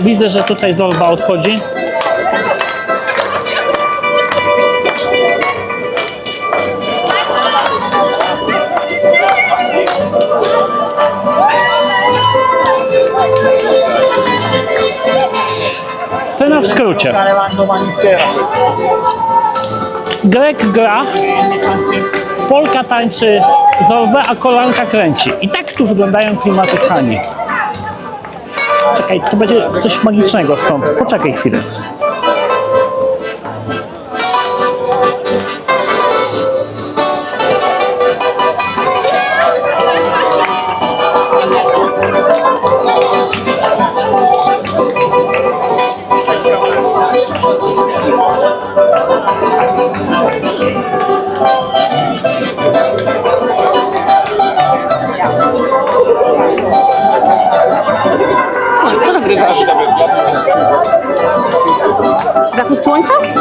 Widzę, że tutaj Zorba odchodzi. Scena w skrócie. Grek gra, Polka tańczy Zorbę, a kolanka kręci. I tak tu wyglądają klimaty w. Czekaj, to będzie coś magicznego stąd. Poczekaj chwilę. Gracias.